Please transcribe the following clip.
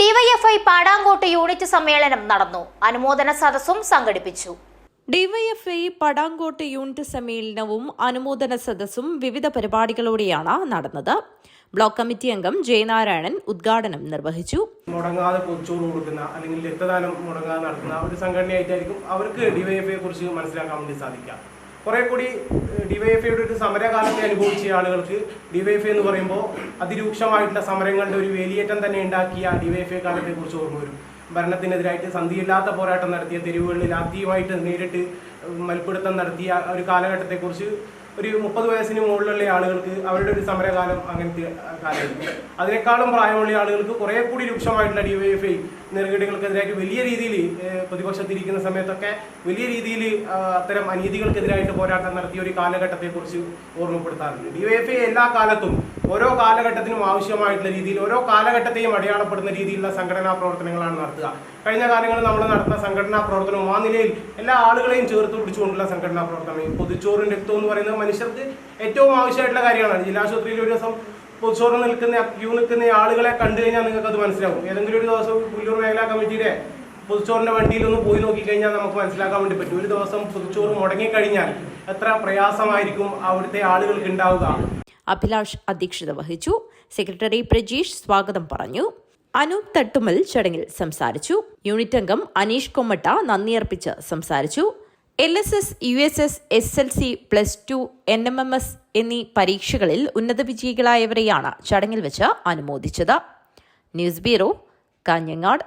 DYFI പാടാങ്കോട്ട് unit സമ്മേളനം നടന്നു. അനുമോദന സദസ്സും സംഘടിപ്പിച്ചു. ഡിവൈഎഫ്ഐ പടാങ്കോട്ട് യൂണിറ്റ് സമ്മേളനവും അനുമോദന സദസ്സും വിവിധ പരിപാടികളോടെയാണ് നടന്നത്. ബ്ലോക്ക് കമ്മിറ്റി അംഗം ജയനാരായണൻ ഉദ്ഘാടനം നിർവഹിച്ചു. മുടങ്ങാതെ പൊച്ചോറ് കൊടുക്കുന്ന അല്ലെങ്കിൽ രക്തദാനം മുടങ്ങാതെ നടത്തുന്ന ഒരു സംഘടനയായിട്ടായിരിക്കും അവർക്ക് ഡിവൈഎഫ്ഐയെ കുറിച്ച് മനസ്സിലാക്കാൻ വേണ്ടി സാധിക്കുക. കുറെ കൂടി ഡിവൈഎഫ്ഐയുടെ ഒരു സമരകാലത്തെ അനുഭവിച്ച ആളുകൾക്ക് ഡിവൈഎഫ്ഐ എന്ന് പറയുമ്പോൾ അതിരൂക്ഷമായിട്ടുള്ള സമരങ്ങളുടെ ഒരു വേലിയേറ്റം തന്നെ ഉണ്ടാക്കിയ ഡിവൈഎഫ്ഐ കാലത്തെ കുറിച്ച് ഓർമ്മ വരും. ഭരണത്തിനെതിരായിട്ട് സന്ധിയില്ലാത്ത പോരാട്ടം നടത്തിയ തെരുവുകളിൽ ആദ്യമായിട്ട് നേരിട്ട് മൽപ്പിടുത്തം നടത്തിയ ഒരു കാലഘട്ടത്തെക്കുറിച്ച് ഒരു മുപ്പത് വയസ്സിന് മുകളിലുള്ള ആളുകൾക്ക് അവരുടെ ഒരു സമരകാലം അങ്ങനത്തെ കാലമുണ്ട് അതിനേക്കാളും പ്രായമുള്ള ആളുകൾക്ക് കുറെ കൂടി രൂക്ഷമായിട്ടുള്ള ഡിവൈഎഫ്ഐ നെറുകടികൾക്കെതിരായിട്ട് വലിയ രീതിയിൽ പ്രതിപക്ഷത്തിരിക്കുന്ന സമയത്തൊക്കെ വലിയ രീതിയിൽ അത്തരം അനീതികൾക്കെതിരായിട്ട് പോരാട്ടം നടത്തിയ ഒരു കാലഘട്ടത്തെക്കുറിച്ച് ഓർമ്മപ്പെടുത്താറുണ്ട്. ഡിവൈഎഫ്ഐ എല്ലാ കാലത്തും ഓരോ കാലഘട്ടത്തിനും ആവശ്യമായിട്ടുള്ള രീതിയിൽ ഓരോ കാലഘട്ടത്തെയും അടയാളപ്പെടുന്ന രീതിയിലുള്ള സംഘടനാ പ്രവർത്തനങ്ങളാണ് നടത്തുക. കഴിഞ്ഞ കാലങ്ങളിൽ നമ്മൾ നടത്തുന്ന സംഘടനാ പ്രവർത്തനവും ആ നിലയിൽ എല്ലാ ആളുകളെയും ചേർത്ത് പിടിച്ചുകൊണ്ടുള്ള സംഘടനാ പ്രവർത്തനം. പൊതുച്ചോറും രക്തവും എന്ന് പറയുന്നത് മനുഷ്യർക്ക് ഏറ്റവും ആവശ്യമായിട്ടുള്ള കാര്യമാണ്. ജില്ലാശുപത്രിയിൽ ഒരു ദിവസം പൊതുച്ചോറ് നിൽക്കുന്ന ക്യൂ നിൽക്കുന്ന ആളുകളെ കണ്ടു കഴിഞ്ഞാൽ നിങ്ങൾക്ക് അത് മനസ്സിലാവും. ഏതെങ്കിലും ഒരു ദിവസം പുല്ലൂർ മേഖലാ കമ്മിറ്റിയുടെ വണ്ടിയിൽ ഒന്ന് പോയി നോക്കിക്കഴിഞ്ഞാൽ നമുക്ക് മനസ്സിലാക്കാൻ വേണ്ടി പറ്റും. ഒരു ദിവസം പൊതുച്ചോറ് മുടങ്ങിക്കഴിഞ്ഞാൽ എത്ര പ്രയാസമായിരിക്കും അവിടുത്തെ ആളുകൾക്ക് ഉണ്ടാവുക. അഭിലാഷ് അധ്യക്ഷത വഹിച്ചു. സെക്രട്ടറി പ്രജീഷ് സ്വാഗതം പറഞ്ഞു. അനൂപ് തട്ടുമൽ ചടങ്ങിൽ സംസാരിച്ചു. യൂണിറ്റ് അംഗം അനീഷ് കൊമ്മട്ട നന്ദിയർപ്പിച്ച് സംസാരിച്ചു. L S S U S S S L C plus two N M M S എന്നീ പരീക്ഷകളിൽ ഉന്നത വിജയികളായവരെയാണ് ചടങ്ങിൽ വെച്ച് അനുമോദിച്ചത്. News bureau Kanhangad.